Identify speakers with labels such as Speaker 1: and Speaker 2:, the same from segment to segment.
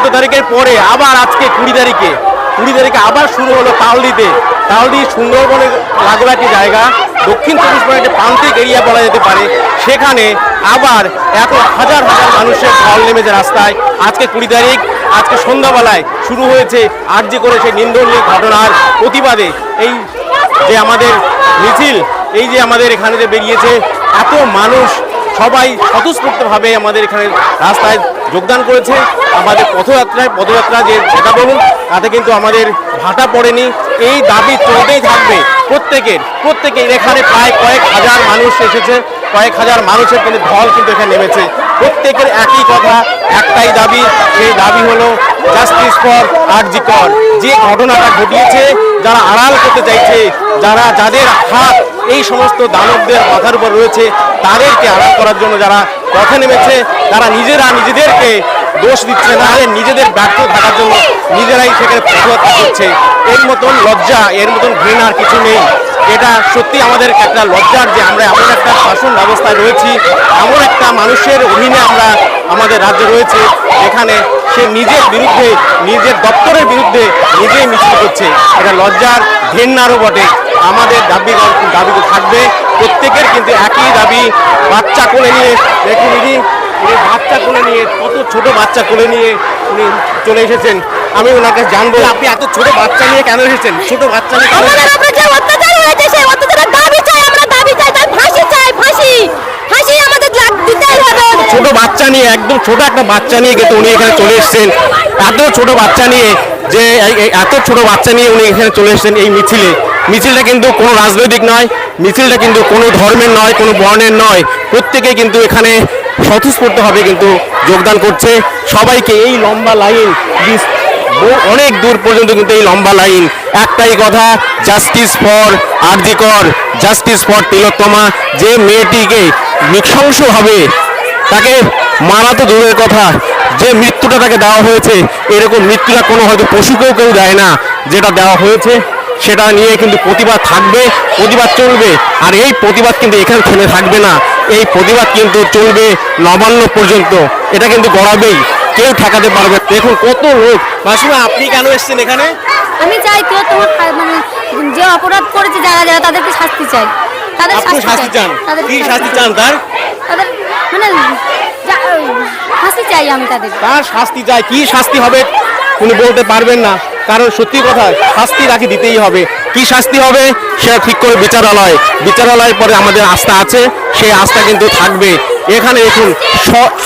Speaker 1: তারিখের পরে আবার আজকে কুড়ি তারিখে। কুড়ি তারিখে আবার শুরু হলো তালদিতে। তালদি সুন্দরবনের লাগোয়া একটি জায়গা। দক্ষিণ চব্বিশ পরগনার একটি প্রান্তিক এরিয়া বলা যেতে পারে। সেখানে আবার এত হাজার হাজার মানুষের ঢল নেমেছে রাস্তায়। আজকে কুড়ি তারিখ, আজকে সন্ধ্যাবেলায় শুরু হয়েছে আর্জি করে সেই নিন্দনীয় ঘটনার প্রতিবাদে। এই যে আমাদের মিছিল, এই যে আমাদের এখানে যে বেরিয়েছে, এত মানুষ সবাই স্বতঃস্ফূর্তভাবে আমাদের এখানে রাস্তায় যোগদান করেছে। আমাদের পথযাত্রায় পদযাত্রা যে যেটা বলুন তাতে কিন্তু আমাদের ভাটা পড়েনি। এই দাবি চলতেই থাকবে প্রত্যেকের। প্রত্যেকের এখানে প্রায় কয়েক হাজার মানুষ এসেছে। কয়েক হাজার মানুষের কিন্তু ঢল কিন্তু এখানে নেমেছে। প্রত্যেকের একই কথা, একটাই দাবি। সেই দাবি হলো জাস্টিস ফর আরজিকর যে ঘটনাটা ঘটিয়েছে, যারা আড়াল করতে চাইছে, যারা যাদের হাত এই সমস্ত দানবদের মাথার উপর রয়েছে, তাদেরকে আড়াল করার জন্য যারা পথে নেমেছে, তারা নিজেরা নিজেদেরকে দোষ দিচ্ছে না আরে নিজেদের ব্যর্থ থাকার জন্য নিজেরাই সেখানে প্রতিবাদ করছে। এর মতন লজ্জা, এর মতন ঘৃণার কিছু নেই। এটা সত্যি আমাদের একটা লজ্জার যে আমরা এমন একটা শাসন ব্যবস্থায় রয়েছি, এমন একটা মানুষের অধীনে আমরা আমাদের রাজ্যে রয়েছে এখানে সে নিজের বিরুদ্ধে, নিজের দপ্তরের বিরুদ্ধে নিজেই মিছিল করছে। লজ্জার ঘেন্নারও বটে। আমাদের দাবি দাবি তো থাকবে। প্রত্যেকের কিন্তু একই দাবি। বাচ্চা কোলে নিয়ে দেখুন দিদি উনি বাচ্চা কোলে নিয়ে কত ছোট বাচ্চা কোলে নিয়ে উনি চলে এসেছেন। আমি ওনার কাছে জানব আপনি এত ছোট বাচ্চা নিয়ে কেন এসেছেন? ছোট বাচ্চা নিয়ে কেন ছোট বাচ্চা নিয়ে একদম ছোট একটা বাচ্চা নিয়ে কিন্তু উনি এখানে চলে এসেছেন। এত ছোট বাচ্চা নিয়ে যে এত ছোট বাচ্চা নিয়ে উনি এখানে চলে এসেছেন এই মিছিলে। মিছিলটা কিন্তু কোনো রাজনৈতিক নয়, মিছিলটা কিন্তু কোনো ধর্মের নয়, কোনো বর্ণের নয়। প্রত্যেকে কিন্তু এখানে স্বতঃস্ফূর্তভাবে কিন্তু যোগদান করছে। সবাইকে এই লম্বা লাইন অনেক দূর পর্যন্ত কিন্তু এই লম্বা লাইন। একটাই কথা justice for RG Kar justice for Tilottama. যে মেয়েটিকে নৃশংসভাবে তাকে মারা তো দূরের কথা যে মৃত্যুটা তাকে দেওয়া হয়েছে এরকম মৃত্যুটা কোনো হয়তো পশুকেও কেউ দেয় না যেটা দেওয়া হয়েছে সেটা নিয়ে কিন্তু প্রতিবাদ থাকবে প্রতিবাদ চলবে আর এই প্রতিবাদ কিন্তু এখানে থেমে থাকবে না। এই প্রতিবাদ কিন্তু চলবে নবান্ন পর্যন্ত। এটা কিন্তু গড়াবেই কেউ ঠেকাতে পারবে। দেখুন কত লোক। মাসিমা আপনি কেন এসেছেন এখানে?
Speaker 2: আমি চাই কেউ তোমার মানে যে অপরাধ করেছে যারা যারা তাদেরকে শাস্তি চাই। তাদের
Speaker 1: শাস্তি চান? কি শাস্তি চান তার?
Speaker 2: তাদের মানে শাস্তি চাই আমি তাদের।
Speaker 1: তার শাস্তি চাই? কি শাস্তি হবে? উনি বলতে পারবেন না। কারণ সত্যি কথা, শাস্তি রাখি দিতেই হবে। কি শাস্তি হবে? সেটা ঠিক করে বিচারালয়। বিচারালয়ের পরে আমাদের আস্থা আছে। সেই আস্থা কিন্তু থাকবে। এখানে দেখুন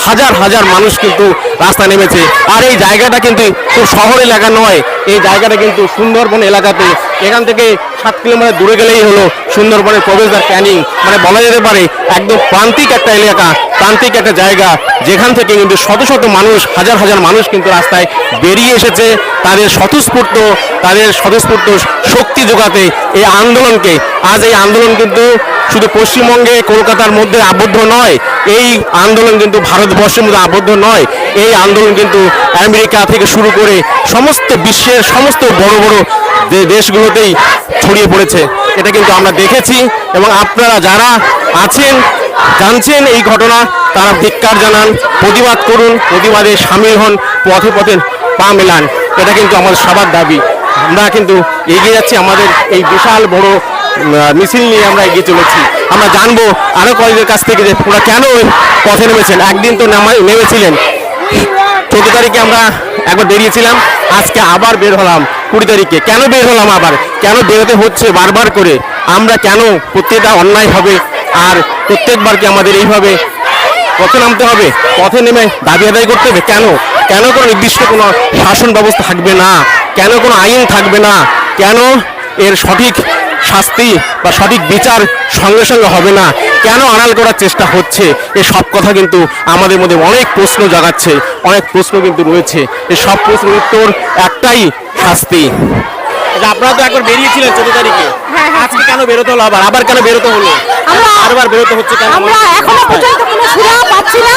Speaker 1: হাজার হাজার মানুষ কিন্তু রাস্তা নেমেছে। আর এই জায়গাটা কিন্তু খুব শহর এলাকা নয়। এই জায়গাটা কিন্তু সুন্দরবন এলাকাতে। এখান থেকে সাত কিলোমিটার দূরে গেলেই হলো সুন্দরবনের প্রবেশদ্বার ক্যানিং। মানে বলা যেতে পারে একদম প্রান্তিক একটা এলাকা, প্রান্তিক একটা জায়গা, যেখান থেকে কিন্তু শত শত মানুষ, হাজার হাজার মানুষ কিন্তু রাস্তায় বেরিয়ে এসেছে। তাদের স্বতঃস্ফূর্ত তাদের স্বতঃস্ফূর্ত শক্তি যোগাতে এই আন্দোলনকে, আজ এই আন্দোলন কিন্তু শুধু পশ্চিমবঙ্গে কলকাতার মধ্যে আবদ্ধ নয়, এই আন্দোলন কিন্তু ভারতবর্ষের মধ্যে আবদ্ধ নয়, এই আন্দোলন কিন্তু আমেরিকা থেকে শুরু করে সমস্ত বিশ্বের সমস্ত বড় বড় দে- দেশগুলোতেই ছড়িয়ে পড়েছে, এটা কিন্তু আমরা দেখেছি এবং আপনারা যারা আছেন, জানছেন এই ঘটনা, তারা ধিক্কার জানান, প্রতিবাদ করুন, প্রতিবাদে সামিল হন, পথে পথে পা মেলান। এটা কিন্তু আমাদের সবার দাবি। আমরা কিন্তু এগিয়ে যাচ্ছি, আমাদের এই বিশাল বড় মিছিল নিয়ে আমরা এগিয়ে চলেছি। আমরা জানব আরও কলেজের কাছ থেকে যে ওরা কেন পথে নেমেছেন। একদিন তো নামা- নেমেছিলেন। চোদ্দ তারিখে আমরা একবার বেরিয়েছিলাম, আজকে আবার বের হলাম। কুড়ি তারিখে। কেন বের হলাম আবার? কেন বেরোতে হচ্ছে বারবার করে? আমরা কেন প্রত্যেকটা অন্যায় হবে? আর প্রত্যেকবার কি আমাদের এইভাবে পথে নামতে হবে? পথে নেমে দাবি আদায় করতে হবে? কেন? কেন কোনো নির্দিষ্ট কোনো শাসন ব্যবস্থা থাকবে না? কেন কোনো আইন থাকবে না? কেন এর সঠিক শাস্তি বা সঠিক বিচার সঙ্গে সঙ্গে হবে না? কেন আড়াল করার চেষ্টা হচ্ছে? এ সব কথা কিন্তু আমাদের মধ্যে অনেক প্রশ্ন জাগাচ্ছে। অনেক প্রশ্ন কিন্তু রয়েছে। এ সব প্রশ্নের উত্তর একটাই শাস্তি। আপনারা তো একবার বেরিয়েছিলেন চোদ্দ তারিখে।
Speaker 2: হ্যাঁ, হ্যাঁ।
Speaker 1: আজকে কেন বেরোতে হলো আবার? আবার কেন বেরোতে হলো? বারবার বেরোতে হচ্ছে কেন?
Speaker 2: আমরা এখনও পর্যন্ত কোনো সুরাহা পাচ্ছি না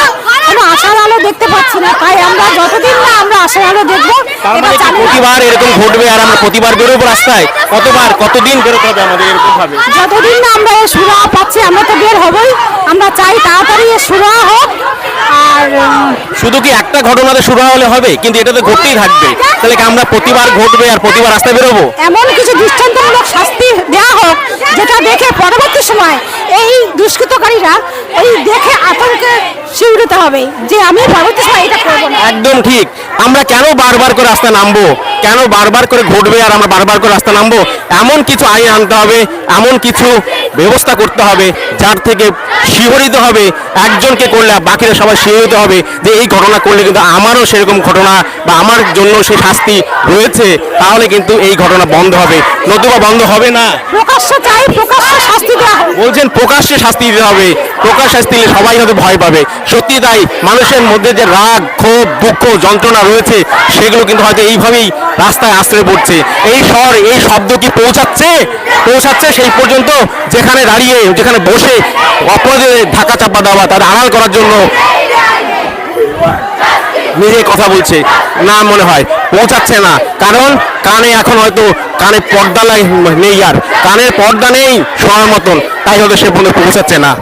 Speaker 2: কোনো আশার আলো দেখতে পাচ্ছি না। তাই আমরা যতদিন না আমরা আশার আলো দেখব
Speaker 1: মানে প্রতিবার এরকম ঘটবে আর আমরা প্রতিবার বেরোবো রাস্তায়? কতবার? কতদিন বেরোতে হবে আমাদের এরকম ভাবে
Speaker 2: যতদিন না আমরা সুরাহা পাচ্ছি আমরা তো বের হবই। আমরা চাই তাড়াতাড়ি সুরাহা হোক
Speaker 3: আর
Speaker 1: শুধু কি একটা ঘটনাতে শুরু হলে হবে? কিন্তু এটা তো ঘটতেই থাকবে। তাহলে কি আমরা প্রতিবার ঘটবে আর প্রতিবার রাস্তায় বেরোবো?
Speaker 3: এমন কিছু দৃষ্টান্তমূলক শাস্তি দেওয়া হোক যেটা দেখে পরবর্তী সময় এই দুষ্কৃতকারীরা এই দেখে আতঙ্কে শিউরিতে হবে যে আমি পরবর্তী সময় এটা করব না।
Speaker 1: একদম ঠিক। আমরা কেন বারবার করে রাস্তা নামবো? কেন বারবার করে ঘটবে আর আমরা বারবার করে রাস্তা নামবো? এমন কিছু আইন আনতে হবে এমন কিছু ব্যবস্থা করতে হবে যার থেকে শিহরিত হবে। একজনকে করলে বাকিরা সবাই শিহরিত হবে যে এই ঘটনা করলে কিন্তু আমারও সেরকম ঘটনা বা আমার জন্য সে শাস্তি রয়েছে তাহলে কিন্তু এই ঘটনা বন্ধ হবে। নতুবা বন্ধ হবে না।
Speaker 3: প্রকাশ্য চাই প্রকাশ্য শাস্তি দেওয়া
Speaker 1: বলছেন প্রকাশ্যে শাস্তি দিতে হবে। প্রকাশ শাস্তি দিলে সবাই হয়তো ভয় পাবে। সত্যি তাই মানুষের মধ্যে যে রাগ ক্ষোভ দুঃখ যন্ত্রণা রয়েছে সেগুলো কিন্তু হয়তো এইভাবেই রাস্তায় আশ্রয় পড়ছে। এই স্বর এই শব্দ কি পৌঁছাচ্ছে? পৌঁছাচ্ছে সেই পর্যন্ত যেখানে দাঁড়িয়ে যেখানে বসে অপরাধীদের ঢাকা চাপা দেওয়া তাদের আড়াল করার জন্য নিজে কথা বলছে। না মনে হয়। পৌঁছাচ্ছে না। কারণ কানে এখন হয়তো কানে পর্দা নেই আর। কানের পর্দা নেই সময় মতন। তাই হয়তো সে বলে পৌঁছাচ্ছে না।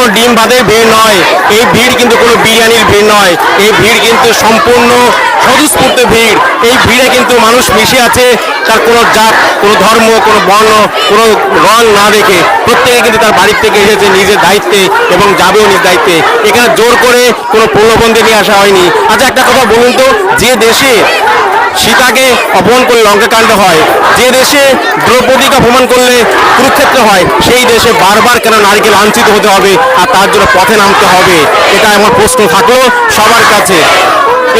Speaker 1: কোনো ডিম ভাতের ভিড় নয়। এই ভিড় কিন্তু কোনো বিরিয়ানির ভিড় নয়। এই ভিড় কিন্তু সম্পূর্ণ স্বতঃস্ফূর্ত ভিড়। এই ভিড়ে কিন্তু মানুষ মিশে আছে। তার কোনো জাত, কোনো ধর্ম, কোনো বর্ণ, কোনো রং না দেখে প্রত্যেকে কিন্তু তার বাড়ির থেকে এসেছে নিজের দায়িত্বে এবং যাবেও নিজ দায়িত্বে। এখানে জোর করে কোনো প্রলোভনদের নিয়ে আসা হয়নি। আচ্ছা একটা কথা বলুন তো, যে দেশে সীতাকে অপমান করলে লঙ্কাকাণ্ড হয়। যে দেশে দ্রৌপদীকে অপমান করলে কুরুক্ষেত্র হয়, সেই দেশে বারবার কেন নারীকে লাঞ্ছিত হতে হবে আর তার জন্য পথে নামতে হবে? এটা আমার প্রশ্ন থাকল সবার কাছে।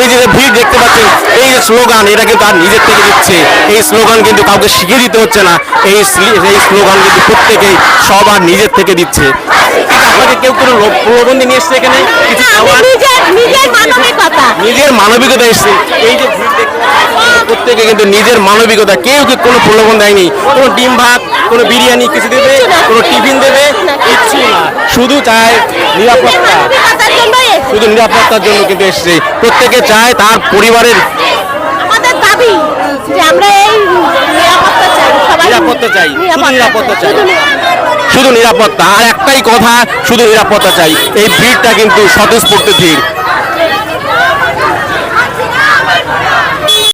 Speaker 1: এই যে ভিড় দেখতে পাচ্ছেন, এই যে স্লোগান, এটা কিন্তু তার নিজের থেকে দিচ্ছে। এই স্লোগান কিন্তু কাউকে শিখিয়ে দিতে হচ্ছে না। এই এই স্লোগান কিন্তু প্রত্যেকেই সবার নিজের থেকে দিচ্ছে। আপনাকে কেউ কোনো প্রলোভন নিয়ে এসছে এখানে? কিছু খাওয়ার
Speaker 2: নিজের মানবিকতা
Speaker 1: এসছে। এই যে প্রত্যেকে কিন্তু নিজের মানবিকতা। কেউ কি কোনো প্রলোভন দেয়নি? কোনো ডিম ভাত কোনো বিরিয়ানি কিছু দেবে? কোনো টিফিন দেবে? কিচ্ছু না শুধু চায় নিরাপত্তা। শুধু নিরাপত্তার জন্য কিন্তু এসছে। প্রত্যেকে চায় তার পরিবারের
Speaker 2: আমাদের দাবি যে আমরা এই নিরাপত্তা চাই
Speaker 1: নিরাপত্তা চাই। নিরাপত্তা চাই। শুধু নিরাপত্তা আর একটাই কথা শুধু নিরাপত্তা চাই। এই ভিড়টা কিন্তু স্বতঃস্ফূর্ত ভিড়